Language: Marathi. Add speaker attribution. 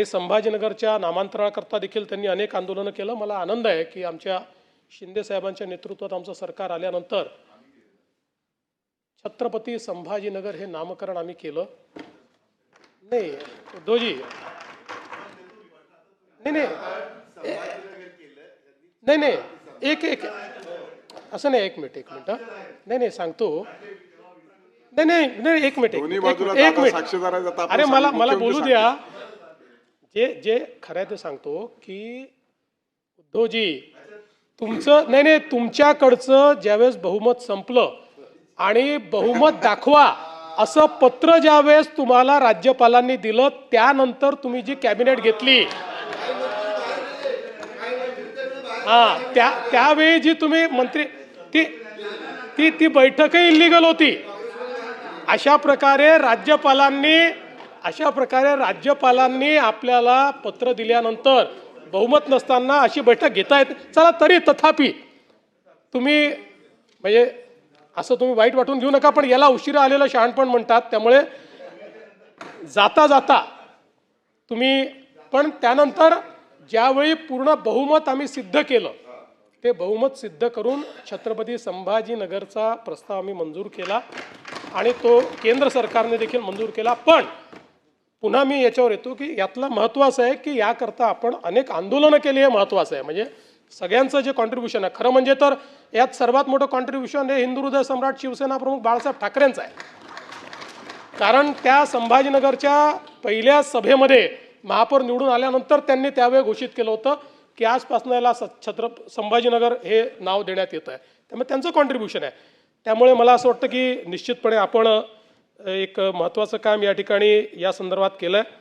Speaker 1: आणि संभाजीनगरच्या नामांतरणाकरता देखील त्यांनी अनेक आंदोलनं केलं. मला आनंद आहे की आमच्या शिंदे साहेबांच्या नेतृत्वात आमचं सरकार आल्यानंतर छत्रपती संभाजीनगर हे नामकरण आम्ही केलं. नाही दोजी नाही नाही. नाही नाही. एक एक. असं नाही एक मिनिट एक मिनिट हं. नाही नाही सांगतो. नाही नाही नाही एक मिनिट एक मिनिट, अरे मला मला बोलू द्या. जे जे खरं आहे ते सांगतो की उद्धवजी तुमचं नाही नाही तुमच्याकडचं ज्यावेळेस बहुमत संपलं आणि बहुमत दाखवा असं पत्र ज्यावेळेस तुम्हाला राज्यपालांनी दिलं त्यानंतर तुम्ही जी कॅबिनेट घेतली. हा त्या त्यावेळी जी तुम्ही मंत्री ती ती ती बैठकही इलिगल होती. अशा प्रकारे राज्यपालांनी अशा प्रकारे राज्यपालांनी आपल्याला पत्र दिल्यानंतर बहुमत नसताना अशी बैठक घेता येते. चला तरी तथापि तुम्ही म्हणजे असं तुम्ही वाईट वाटून घेऊ नका पण याला उशिरा आलेलं शहाणपण म्हणतात. त्यामुळे जाता जाता तुम्ही पण त्यानंतर ज्यावेळी पूर्ण बहुमत आम्ही सिद्ध केलं ते बहुमत सिद्ध करून छत्रपती संभाजीनगरचा प्रस्ताव आम्ही मंजूर केला. आणि तो केंद्र सरकारने देखील मंजूर केला. पण पुन्हा मी याच्यावर येतो की यातलं महत्त्वाचं आहे की याकरता आपण अनेक आंदोलनं केली हे महत्त्वाचं आहे. म्हणजे सगळ्यांचं जे कॉन्ट्रीब्युशन आहे खरं म्हणजे तर यात सर्वात मोठं कॉन्ट्रीब्युशन हे हिंदू हृदय सम्राट शिवसेना प्रमुख बाळासाहेब ठाकरेंचं आहे. कारण त्या संभाजीनगरच्या पहिल्या सभेमध्ये महापौर निवडून आल्यानंतर त्यांनी त्यावेळी घोषित केलं होतं की आजपासून याला स- छत्र संभाजीनगर हे नाव देण्यात येतं आहे त्यामुळे त्यांचं कॉन्ट्रीब्युशन आहे. त्यामुळे मला असं वाटतं की निश्चितपणे आपण एक महत्त्वाचं काम या ठिकाणी या संदर्भात केलं आहे